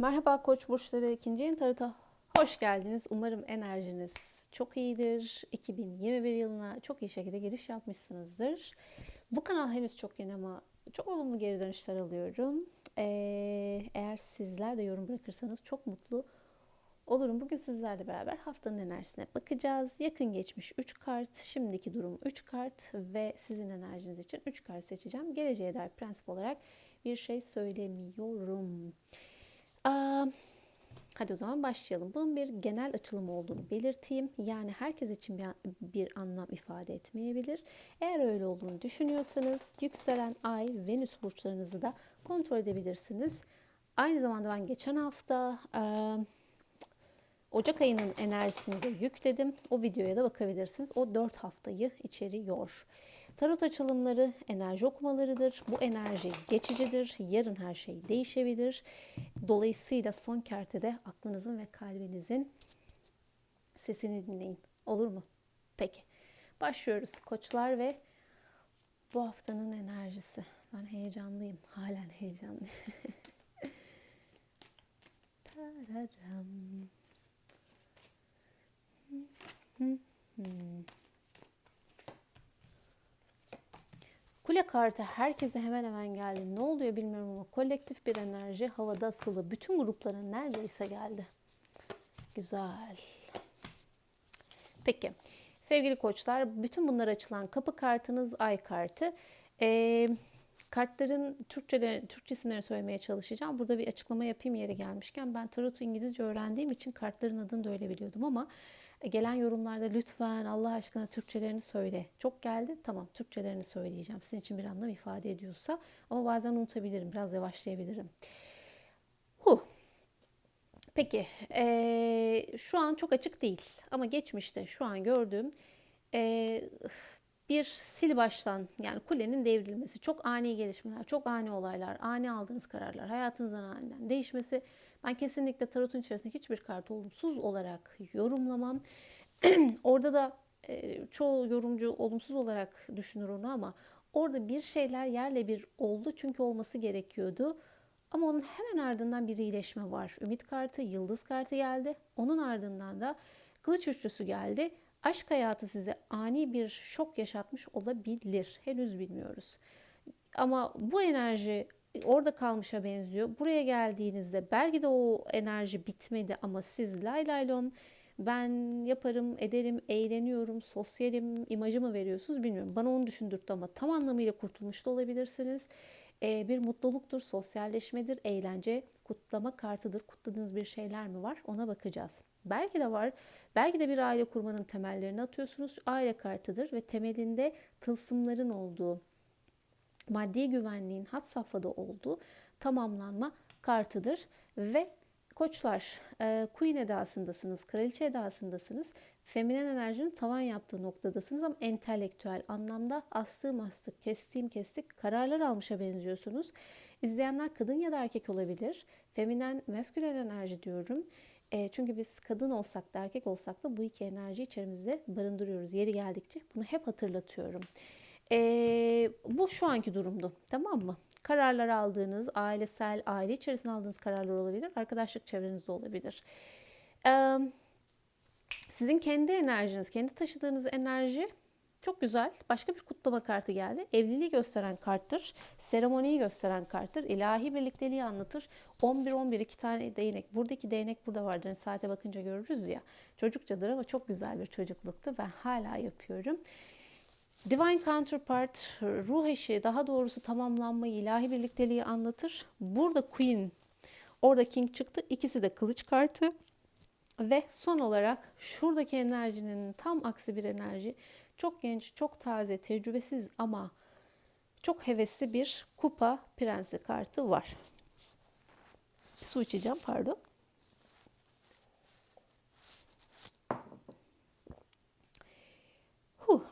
Merhaba Koç burçları ikinci yeni tarota hoş geldiniz. Umarım enerjiniz çok iyidir. 2021 yılına çok iyi şekilde giriş yapmışsınızdır. Bu kanal henüz çok yeni ama çok olumlu geri dönüşler alıyorum. Ee, eğer sizler de yorum bırakırsanız çok mutlu olurum. Bugün sizlerle beraber haftanın enerjisine bakacağız. Yakın geçmiş 3 kart, şimdiki durum 3 kart ve sizin enerjiniz için 3 kart seçeceğim. Geleceğe dair prensip olarak bir şey söylemiyorum. Aa, hadi o zaman başlayalım. Bunun bir genel açılım olduğunu belirteyim. Yani herkes için bir, bir anlam ifade etmeyebilir. Eğer öyle olduğunu düşünüyorsanız yükselen ay, venüs burçlarınızı da kontrol edebilirsiniz. Aynı zamanda ben geçen hafta e, Ocak ayının enerjisini de yükledim. O videoya da bakabilirsiniz. O 4 haftayı içeriyor. Tarot açılımları enerji okumalarıdır. Bu enerji geçicidir. Yarın her şey değişebilir. Dolayısıyla son kertede aklınızın ve kalbinizin sesini dinleyin. Olur mu? Peki. Başlıyoruz koçlar ve bu haftanın enerjisi. Ben heyecanlıyım. Halen heyecanlıyım. Hmm. Kule kartı herkese hemen hemen geldi. Ne oluyor bilmiyorum ama kolektif bir enerji havada asılı. Bütün gruplara neredeyse geldi. Güzel. Peki. Sevgili koçlar, bütün bunlar açılan kapı kartınız ay kartı. Ee, kartların Türkçe, Türkçe isimlerini söylemeye çalışacağım. Burada bir açıklama yapayım yeri gelmişken. Ben tarotu İngilizce öğrendiğim için kartların adını da öyle biliyordum ama Gelen yorumlarda lütfen Allah aşkına Türkçelerini söyle. Çok geldi. Tamam Türkçelerini söyleyeceğim. Sizin için bir anlam ifade ediyorsa. Ama bazen unutabilirim. Biraz yavaşlayabilirim. Huh. Peki. Ee, şu an çok açık değil. Ama geçmişte şu an gördüğüm ee, bir sil baştan yani kulenin devrilmesi, çok ani gelişmeler, çok ani olaylar, ani aldığınız kararlar, hayatınızdan aniden değişmesi. Ben kesinlikle tarotun içerisinde hiçbir kart olumsuz olarak yorumlamam. Orada da e, çoğu yorumcu olumsuz olarak düşünür onu ama orada bir şeyler yerle bir oldu çünkü olması gerekiyordu. Ama onun hemen ardından bir iyileşme var. Ümit kartı, yıldız kartı geldi. Onun ardından da kılıç üçlüsü geldi. Aşk hayatı size ani bir şok yaşatmış olabilir. Henüz bilmiyoruz. Ama bu enerji orada kalmışa benziyor. Buraya geldiğinizde belki de o enerji bitmedi ama siz lay lay ben yaparım, ederim, eğleniyorum, sosyalim imajı mı veriyorsunuz bilmiyorum. Bana onu düşündürttü ama tam anlamıyla kurtulmuş da olabilirsiniz. Ee, bir mutluluktur, sosyalleşmedir, eğlence, kutlama kartıdır. Kutladığınız bir şeyler mi var ona bakacağız. Belki de var. Belki de bir aile kurmanın temellerini atıyorsunuz. Aile kartıdır ve temelinde tılsımların olduğu, maddi güvenliğin hat safhada olduğu tamamlanma kartıdır. Ve koçlar e, Queen edasındasınız, kraliçe edasındasınız. Feminen enerjinin tavan yaptığı noktadasınız ama entelektüel anlamda astığım astık, kestiğim kestik kararlar almışa benziyorsunuz. İzleyenler kadın ya da erkek olabilir. Feminen, maskülen enerji diyorum. E, çünkü biz kadın olsak da erkek olsak da bu iki enerjiyi içerimizde barındırıyoruz. Yeri geldikçe bunu hep hatırlatıyorum. E, bu şu anki durumdu. Tamam mı? Kararlar aldığınız, ailesel, aile içerisinde aldığınız kararlar olabilir. Arkadaşlık çevrenizde olabilir. E, sizin kendi enerjiniz, kendi taşıdığınız enerji çok güzel. Başka bir kutlama kartı geldi. Evliliği gösteren karttır. Seremoniyi gösteren karttır. İlahi birlikteliği anlatır. 11-11 iki tane değnek. Buradaki değnek burada vardır. Yani saate bakınca görürüz ya. Çocukçadır ama çok güzel bir çocukluktu. Ben hala yapıyorum. Divine Counterpart, ruh eşi, daha doğrusu tamamlanmayı, ilahi birlikteliği anlatır. Burada Queen, orada King çıktı. İkisi de kılıç kartı. Ve son olarak şuradaki enerjinin tam aksi bir enerji. Çok genç, çok taze, tecrübesiz ama çok hevesli bir kupa prensi kartı var. Su içeceğim pardon. Huh.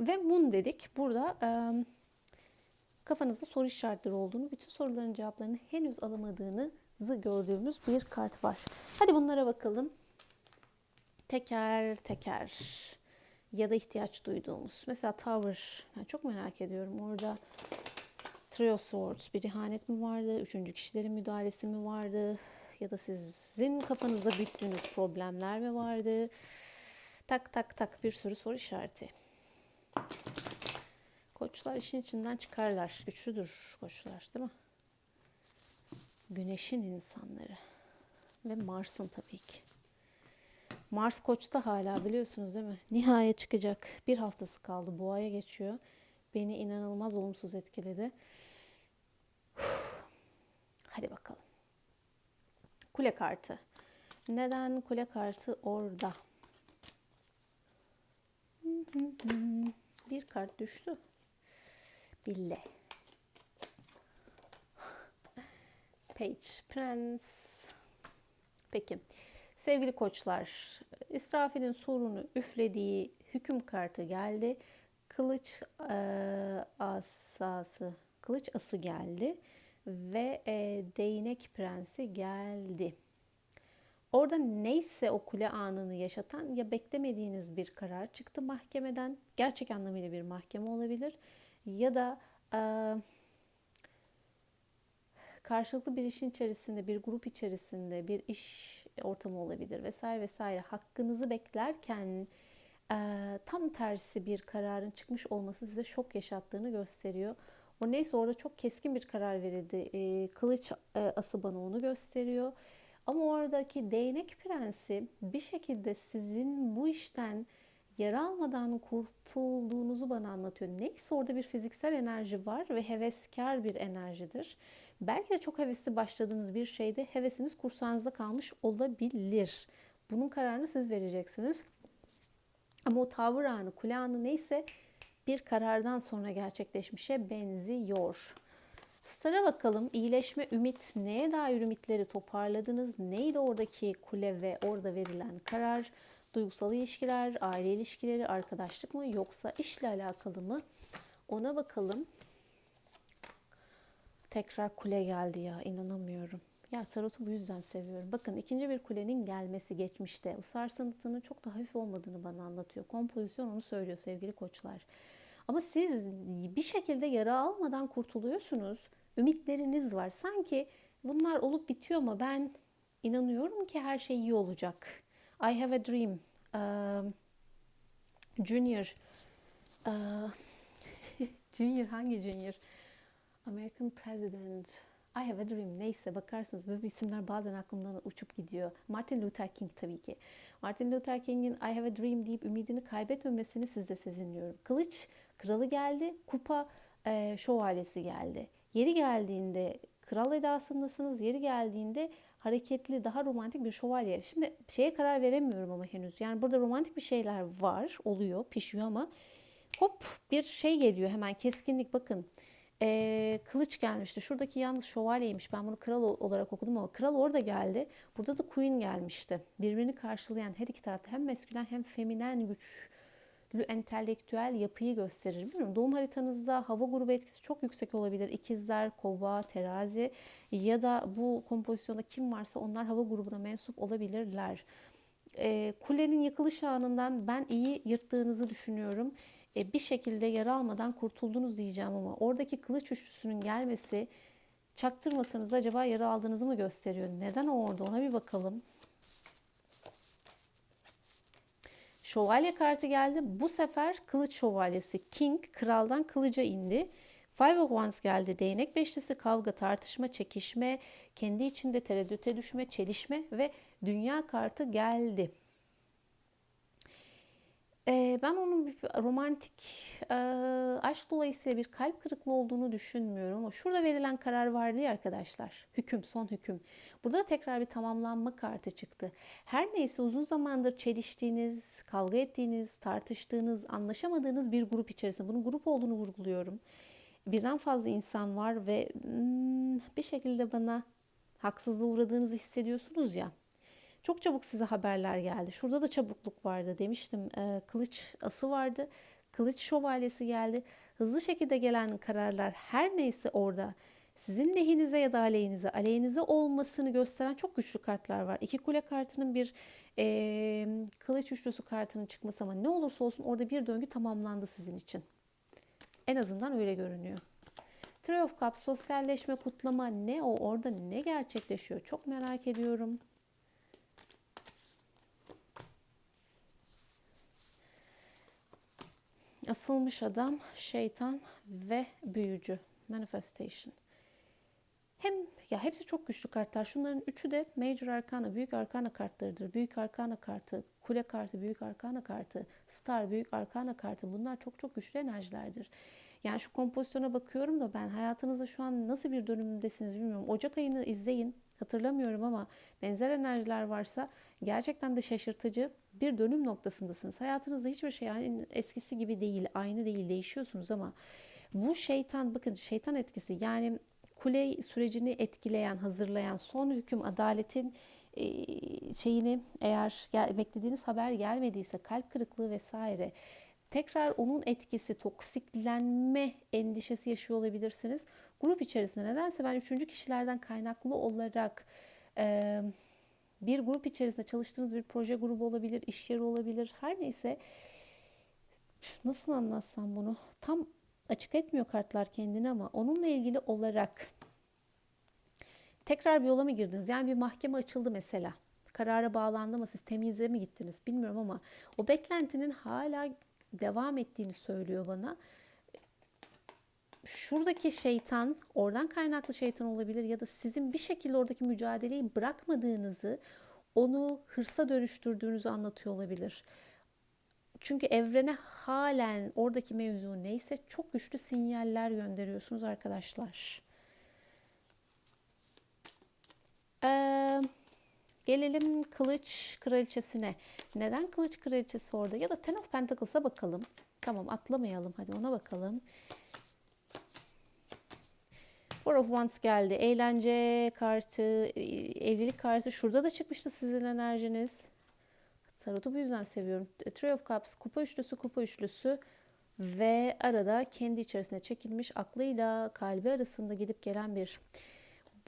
Ve Moon dedik. Burada e, kafanızda soru işaretleri olduğunu, bütün soruların cevaplarını henüz alamadığınızı gördüğümüz bir kart var. Hadi bunlara bakalım. Teker teker ya da ihtiyaç duyduğumuz. Mesela Tower, ben çok merak ediyorum orada of Swords. Bir ihanet mi vardı? Üçüncü kişilerin müdahalesi mi vardı? Ya da sizin kafanızda büyüttüğünüz problemler mi vardı? Tak tak tak bir sürü soru işareti. Koçlar işin içinden çıkarlar. Güçlüdür koçlar değil mi? Güneşin insanları. Ve Mars'ın tabii ki. Mars koçta hala biliyorsunuz değil mi? Nihayet çıkacak. Bir haftası kaldı. Boğaya geçiyor. Beni inanılmaz olumsuz etkiledi. Hadi bakalım. Kule kartı. Neden kule kartı orada? Bir kart düştü. Bille. Page, Prince. Peki. Sevgili koçlar, İsrafil'in sorunu üflediği hüküm kartı geldi. Kılıç e, asası, kılıç ası geldi ve e, değnek prensi geldi. Orada neyse o kule anını yaşatan ya beklemediğiniz bir karar çıktı mahkemeden. Gerçek anlamıyla bir mahkeme olabilir. Ya da e, karşılıklı bir işin içerisinde, bir grup içerisinde bir iş ortamı olabilir vesaire vesaire. Hakkınızı beklerken e, tam tersi bir kararın çıkmış olması size şok yaşattığını gösteriyor. O neyse orada çok keskin bir karar verildi. E, kılıç e, ası bana onu gösteriyor. Ama oradaki değnek prensi bir şekilde sizin bu işten yara almadan kurtulduğunuzu bana anlatıyor. Neyse orada bir fiziksel enerji var ve heveskar bir enerjidir. Belki de çok hevesli başladığınız bir şeyde hevesiniz kursağınızda kalmış olabilir. Bunun kararını siz vereceksiniz. Ama o tavır anı, kule anı neyse bir karardan sonra gerçekleşmişe benziyor. Star'a bakalım. İyileşme, ümit. Neye dair ümitleri toparladınız? Neydi oradaki kule ve orada verilen karar? Duygusal ilişkiler, aile ilişkileri, arkadaşlık mı yoksa işle alakalı mı? Ona bakalım. Tekrar kule geldi ya inanamıyorum. Ya tarotu bu yüzden seviyorum. Bakın ikinci bir kulenin gelmesi geçmişte. O sarsıntının çok da hafif olmadığını bana anlatıyor. Kompozisyon onu söylüyor sevgili koçlar. Ama siz bir şekilde yara almadan kurtuluyorsunuz. Ümitleriniz var. Sanki bunlar olup bitiyor ama ben inanıyorum ki her şey iyi olacak. I have a dream. Uh, junior. Uh, junior hangi Junior? American President. I have a dream. Neyse bakarsınız böyle isimler bazen aklımdan uçup gidiyor. Martin Luther King tabii ki. Martin Luther King'in I have a dream deyip ümidini kaybetmemesini size sezinliyorum. Kılıç kralı geldi. Kupa e, şövalyesi geldi. Yeri geldiğinde kral edasındasınız. Yeri geldiğinde hareketli, daha romantik bir şövalye. Şimdi şeye karar veremiyorum ama henüz. Yani burada romantik bir şeyler var, oluyor, pişiyor ama hop bir şey geliyor hemen keskinlik bakın e, kılıç gelmişti. Şuradaki yalnız şövalyeymiş. Ben bunu kral olarak okudum ama kral orada geldi. Burada da queen gelmişti. Birbirini karşılayan her iki tarafta hem meskülen hem feminen güçlü entelektüel yapıyı gösterir. Bilmiyorum doğum haritanızda hava grubu etkisi çok yüksek olabilir. İkizler, kova, terazi ya da bu kompozisyonda kim varsa onlar hava grubuna mensup olabilirler. E, kulenin yıkılış anından ben iyi yırttığınızı düşünüyorum e, bir şekilde yara almadan kurtuldunuz diyeceğim ama oradaki kılıç üçlüsünün gelmesi çaktırmasanız acaba yara aldığınızı mı gösteriyor? Neden orada ona bir bakalım. Şövalye kartı geldi. Bu sefer kılıç şövalyesi King kraldan kılıca indi. Five of Wands geldi. Değnek beşlisi kavga, tartışma, çekişme, kendi içinde tereddüte düşme, çelişme ve dünya kartı geldi. Ben onun bir romantik aşk dolayısıyla bir kalp kırıklığı olduğunu düşünmüyorum şurada verilen karar vardı ya arkadaşlar. Hüküm, son hüküm. Burada tekrar bir tamamlanma kartı çıktı. Her neyse uzun zamandır çeliştiğiniz, kavga ettiğiniz, tartıştığınız, anlaşamadığınız bir grup içerisinde bunun grup olduğunu vurguluyorum. Birden fazla insan var ve hmm, bir şekilde bana haksızlığa uğradığınızı hissediyorsunuz ya. Çok çabuk size haberler geldi. Şurada da çabukluk vardı demiştim. E, kılıç ası vardı. Kılıç şövalyesi geldi. Hızlı şekilde gelen kararlar her neyse orada sizin lehinize ya da aleyhinize, aleyhinize olmasını gösteren çok güçlü kartlar var. İki kule kartının bir e, kılıç üçlüsü kartının çıkması ama ne olursa olsun orada bir döngü tamamlandı sizin için. En azından öyle görünüyor. Three of Cups sosyalleşme, kutlama ne o? Orada ne gerçekleşiyor? Çok merak ediyorum. Asılmış adam, şeytan ve büyücü. Manifestation. Hem ya hepsi çok güçlü kartlar. Şunların üçü de Major Arcana, Büyük Arkana kartlarıdır. Büyük Arkana kartı, Kule kartı, Büyük Arkana kartı, Star, Büyük Arkana kartı. Bunlar çok çok güçlü enerjilerdir. Yani şu kompozisyona bakıyorum da ben hayatınızda şu an nasıl bir dönümdesiniz bilmiyorum. Ocak ayını izleyin. Hatırlamıyorum ama benzer enerjiler varsa gerçekten de şaşırtıcı bir dönüm noktasındasınız. Hayatınızda hiçbir şey eskisi gibi değil, aynı değil, değişiyorsunuz ama bu şeytan bakın şeytan etkisi yani kule sürecini etkileyen, hazırlayan son hüküm adaletin e, şeyini eğer beklediğiniz haber gelmediyse kalp kırıklığı vesaire tekrar onun etkisi toksiklenme endişesi yaşıyor olabilirsiniz. Grup içerisinde nedense ben üçüncü kişilerden kaynaklı olarak e, bir grup içerisinde çalıştığınız bir proje grubu olabilir, iş yeri olabilir. Her neyse nasıl anlatsam bunu tam açık etmiyor kartlar kendini ama onunla ilgili olarak tekrar bir yola mı girdiniz? Yani bir mahkeme açıldı mesela. Karara bağlandı mı? Siz temyize mi gittiniz? Bilmiyorum ama o beklentinin hala devam ettiğini söylüyor bana. Şuradaki şeytan, oradan kaynaklı şeytan olabilir ya da sizin bir şekilde oradaki mücadeleyi bırakmadığınızı, onu hırsa dönüştürdüğünüzü anlatıyor olabilir. Çünkü evrene halen oradaki mevzu neyse çok güçlü sinyaller gönderiyorsunuz arkadaşlar. Ee, gelelim kılıç kraliçesine. Neden kılıç kraliçesi orada? Ya da Ten of Pentacles'a bakalım. Tamam atlamayalım hadi ona bakalım. Four of Wands geldi. Eğlence kartı, evlilik kartı. Şurada da çıkmıştı sizin enerjiniz. Tarot'u bu yüzden seviyorum. Three of Cups, kupa üçlüsü, kupa üçlüsü ve arada kendi içerisine çekilmiş aklıyla kalbi arasında gidip gelen bir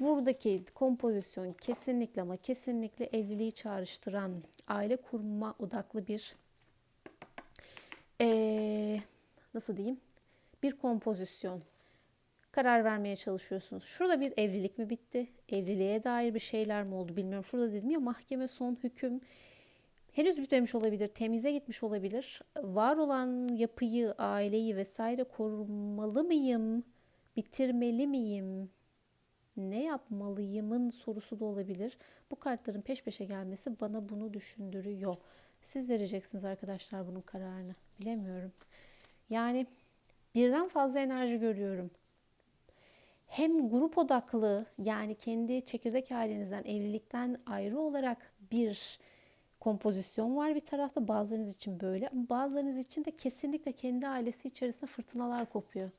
buradaki kompozisyon kesinlikle ama kesinlikle evliliği çağrıştıran aile kurma odaklı bir ee, nasıl diyeyim bir kompozisyon karar vermeye çalışıyorsunuz. Şurada bir evlilik mi bitti? Evliliğe dair bir şeyler mi oldu bilmiyorum. Şurada dedim ya mahkeme son hüküm henüz bitmemiş olabilir, temize gitmiş olabilir. Var olan yapıyı, aileyi vesaire korumalı mıyım? Bitirmeli miyim? Ne yapmalıyımın sorusu da olabilir. Bu kartların peş peşe gelmesi bana bunu düşündürüyor. Siz vereceksiniz arkadaşlar bunun kararını. Bilemiyorum. Yani birden fazla enerji görüyorum. Hem grup odaklı yani kendi çekirdek ailenizden, evlilikten ayrı olarak bir kompozisyon var bir tarafta. Bazılarınız için böyle bazılarınız için de kesinlikle kendi ailesi içerisinde fırtınalar kopuyor.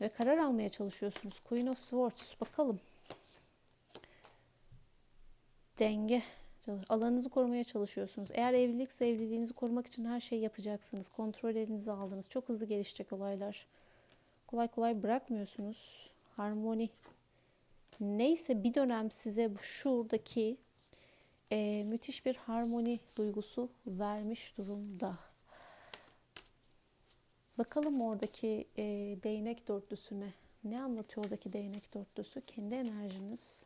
Ve karar almaya çalışıyorsunuz. Queen of Swords. Bakalım. Denge. Alanınızı korumaya çalışıyorsunuz. Eğer evlilikse evliliğinizi korumak için her şeyi yapacaksınız. Kontrol elinize aldınız. Çok hızlı gelişecek olaylar. Kolay kolay bırakmıyorsunuz. Harmoni. Neyse bir dönem size şuradaki e, müthiş bir harmoni duygusu vermiş durumda. Bakalım oradaki e, değnek dörtlüsüne. Ne anlatıyor oradaki değnek dörtlüsü? Kendi enerjiniz.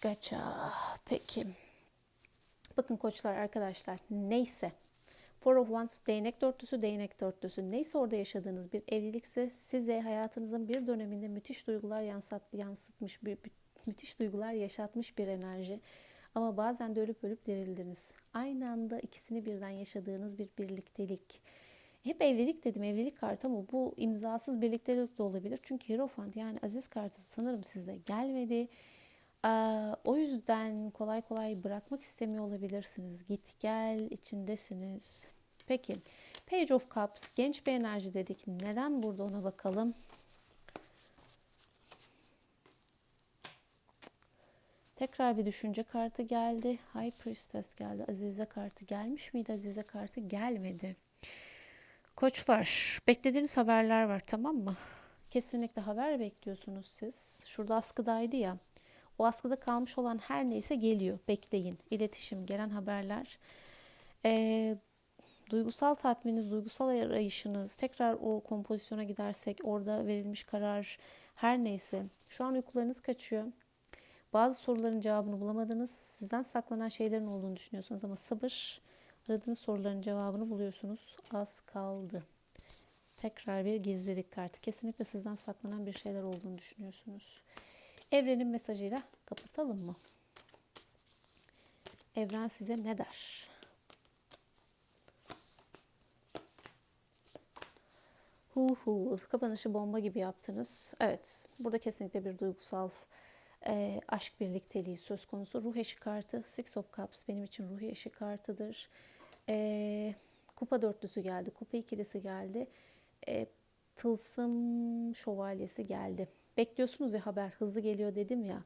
Gaça. Peki. Bakın koçlar arkadaşlar. Neyse. Four of Wands, değnek dörtlüsü, değnek dörtlüsü. Neyse orada yaşadığınız bir evlilikse size hayatınızın bir döneminde müthiş duygular yansıt, yansıtmış, bir, müthiş duygular yaşatmış bir enerji. Ama bazen de ölüp ölüp dirildiniz. Aynı anda ikisini birden yaşadığınız bir birliktelik. Hep evlilik dedim, evlilik kartı ama bu imzasız birliktelik de olabilir. Çünkü Hierophant yani aziz kartı sanırım size gelmedi. O yüzden kolay kolay bırakmak istemiyor olabilirsiniz. Git gel içindesiniz. Peki Page of Cups genç bir enerji dedik. Neden burada ona bakalım. Tekrar bir düşünce kartı geldi. High Priestess geldi. Azize kartı gelmiş miydi? Azize kartı gelmedi. Koçlar, beklediğiniz haberler var tamam mı? Kesinlikle haber bekliyorsunuz siz. Şurada askıdaydı ya. O askıda kalmış olan her neyse geliyor. Bekleyin. İletişim, gelen haberler. Ee, duygusal tatmininiz, duygusal arayışınız, tekrar o kompozisyona gidersek orada verilmiş karar her neyse. Şu an uykularınız kaçıyor. Bazı soruların cevabını bulamadınız. Sizden saklanan şeylerin olduğunu düşünüyorsunuz ama sabır aradığınız soruların cevabını buluyorsunuz. Az kaldı. Tekrar bir gizlilik kartı. Kesinlikle sizden saklanan bir şeyler olduğunu düşünüyorsunuz. Evrenin mesajıyla kapatalım mı? Evren size ne der? Hu hu. Kapanışı bomba gibi yaptınız. Evet. Burada kesinlikle bir duygusal e, aşk birlikteliği söz konusu. Ruh eşi kartı. Six of Cups benim için ruh eşi kartıdır. E, kupa dörtlüsü geldi. Kupa ikilisi geldi. E, tılsım şövalyesi geldi. Bekliyorsunuz ya haber hızlı geliyor dedim ya.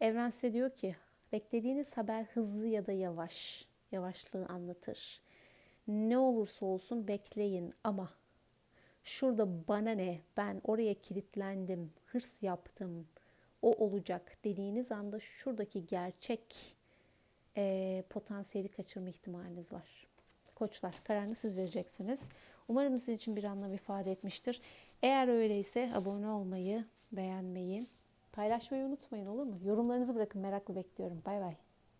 Evren size diyor ki beklediğiniz haber hızlı ya da yavaş. Yavaşlığı anlatır. Ne olursa olsun bekleyin ama şurada bana ne ben oraya kilitlendim hırs yaptım o olacak dediğiniz anda şuradaki gerçek e, potansiyeli kaçırma ihtimaliniz var. Koçlar kararını siz vereceksiniz. Umarım sizin için bir anlam ifade etmiştir. Eğer öyleyse abone olmayı, beğenmeyi, paylaşmayı unutmayın olur mu? Yorumlarınızı bırakın meraklı bekliyorum. Bay bay.